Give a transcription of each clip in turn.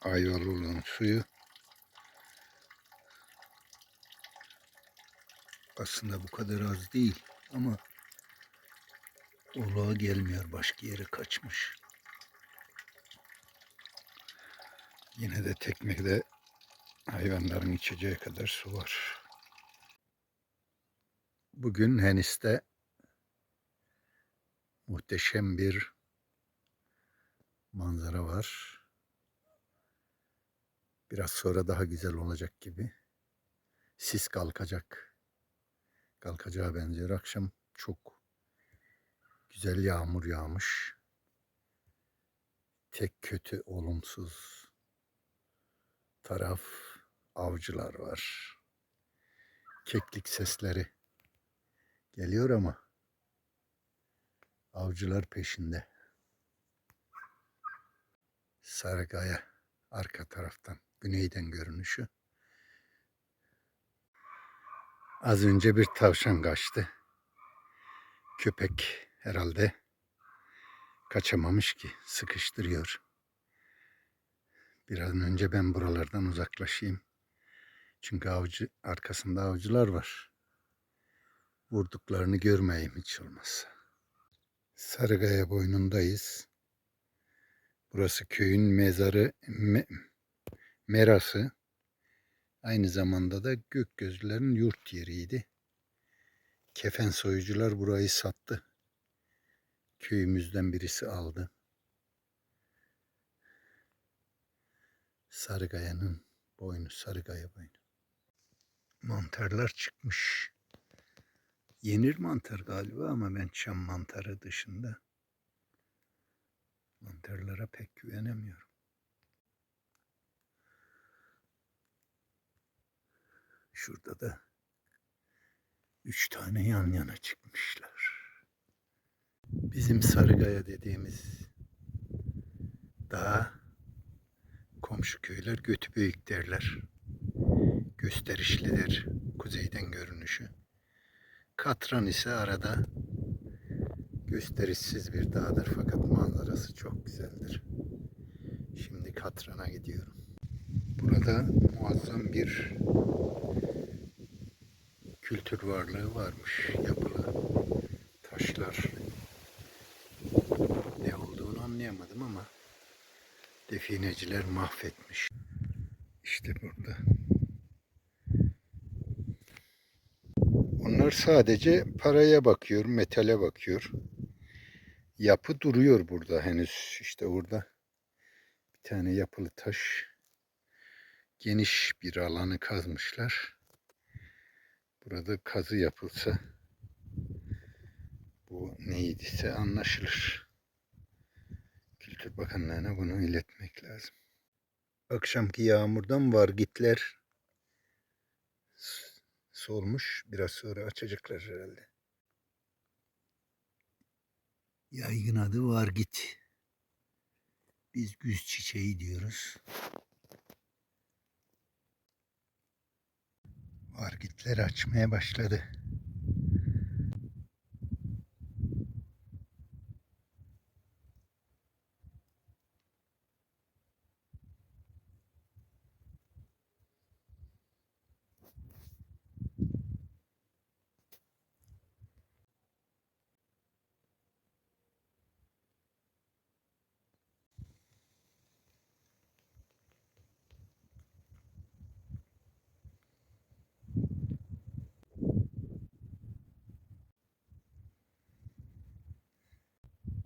Ayvalık'ın suyu aslında bu kadar az değil ama Oluğa gelmiyor başka yere kaçmış. Yine de teknede hayvanların içeceği kadar su var. Bugün Henis'te muhteşem bir manzara var. Biraz sonra daha güzel olacak gibi. Sis kalkacak. Kalkacağı benziyor. Akşam çok güzel yağmur yağmış. Tek kötü olumsuz taraf avcılar var. Keklik sesleri geliyor ama avcılar peşinde. Sarıkaya arka taraftan güneyden görünüşü. Az önce bir tavşan kaçtı. Köpek herhalde kaçamamış ki sıkıştırıyor. Bir an önce ben buralardan uzaklaşayım. Çünkü avcı arkasında avcılar var. Vurduklarını görmeyeyim hiç olmazsa. Sarıgaya boynundayız. Burası köyün mezarı, me, merası. Aynı zamanda da Gökgözlülerin yurt yeriydi. Kefen soyucular burayı sattı. Köyümüzden birisi aldı. Sarıgaya'nın boynu, Sarıgaya boynu. Mantarlar çıkmış. Yenir mantar galiba ama ben çam mantarı dışında mantarlara pek güvenemiyorum. Şurada da üç tane yan yana çıkmışlar. Bizim Sarıgaya dediğimiz dağ komşu köyler götü büyük derler. Gösterişlidir kuzeyden görünüşü. Katran ise arada gösterişsiz bir dağdır fakat manzarası çok güzeldir. Şimdi Katran'a gidiyorum. Burada muazzam bir kültür varlığı varmış. Yapılı taşlar. Ne olduğunu anlayamadım ama defineciler mahvetmiş. İşte burada. Onlar sadece paraya bakıyor, metale bakıyor. Yapı duruyor burada henüz. İşte burada bir tane yapılı taş. Geniş bir alanı kazmışlar. Burada kazı yapılsa bu neydiyse anlaşılır. Kültür Bakanlığı'na bunu iletmek lazım. Akşamki yağmurdan var gitler solmuş. Biraz sonra açacaklar herhalde. Yaygın adı var git. Biz güz çiçeği diyoruz. Vargitler açmaya başladı.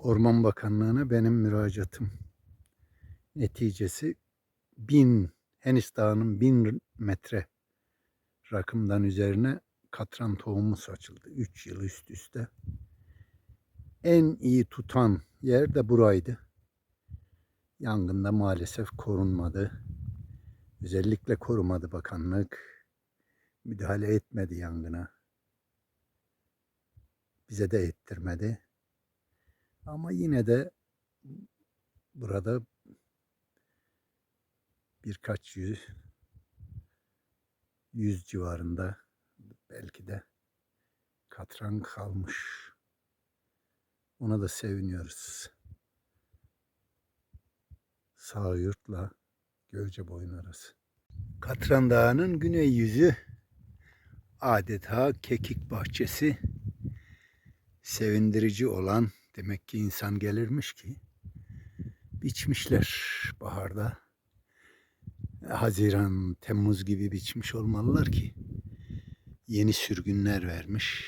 Orman Bakanlığı'na benim müracaatım neticesi bin Henis Dağı'nın bin metre rakımdan üzerine katran tohumu saçıldı. Üç yıl üst üste. En iyi tutan yer de buraydı. Yangında maalesef korunmadı. Özellikle korumadı bakanlık. Müdahale etmedi yangına. Bize de ettirmedi. Ama yine de burada birkaç yüz yüz civarında belki de katran kalmış. Ona da seviniyoruz. Sağ yurtla Göceboyun arası. Katran Dağı'nın güney yüzü adeta kekik bahçesi. Sevindirici olan demek ki insan gelirmiş ki biçmişler baharda. Haziran, Temmuz gibi biçmiş olmalılar ki yeni sürgünler vermiş.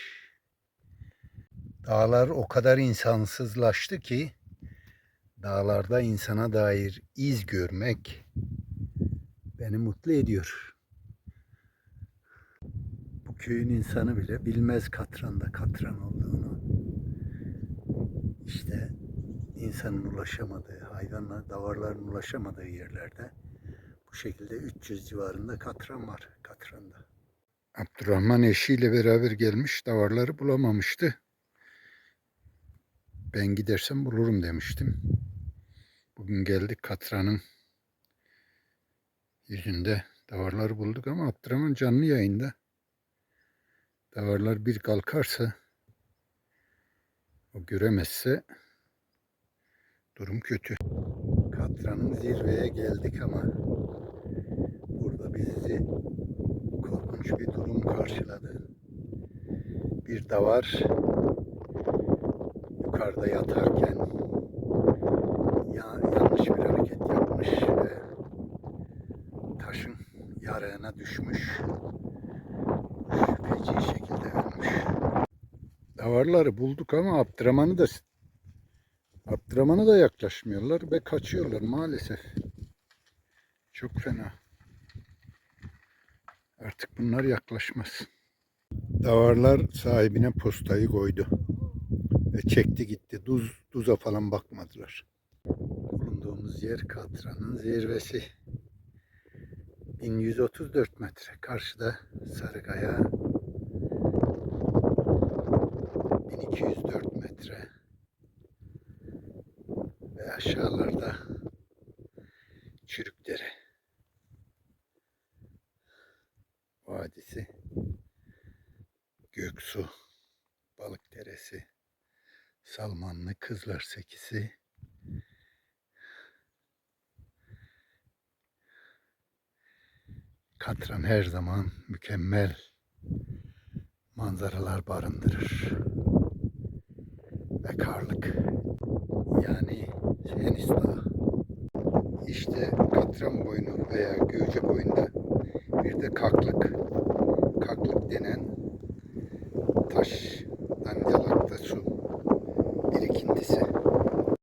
Dağlar o kadar insansızlaştı ki dağlarda insana dair iz görmek beni mutlu ediyor. Bu köyün insanı bile bilmez Katran'da Katran olduğunu. İşte insanın ulaşamadığı, hayvanlar, davarların ulaşamadığı yerlerde bu şekilde 300 civarında katran var Katran'da. Abdurrahman eşiyle beraber gelmiş, davarları bulamamıştı. Ben gidersem bulurum demiştim. Bugün geldik Katran'ın yüzünde davarları bulduk ama Abdurrahman canlı yayında. Davarlar bir kalkarsa o göremezse durum kötü. Katran'ın zirveye geldik ama burada bizi korkunç bir durum karşıladı. Bir davar yukarıda yatarken ya, yanlış bir hareket yapmış ve taşın yarığına düşmüş. Davarları bulduk ama Abdurrahman'ı da Abdurrahman'a da yaklaşmıyorlar ve kaçıyorlar maalesef. Çok fena. Artık bunlar yaklaşmaz. Davarlar sahibine postayı koydu. Ve çekti gitti. Duz, duza falan bakmadılar. Bulunduğumuz yer Katra'nın zirvesi. 1134 metre. Karşıda Sarıkaya 1204 metre. Ve aşağılarda Çürükdere Vadisi Göksu Balık Deresi Salmanlı Kızlar Sekisi Katran her zaman mükemmel manzaralar barındırır. Ve karlık. Yani Şenis Dağı. İşte Katran boynu veya Göce boyunda bir de kaklık.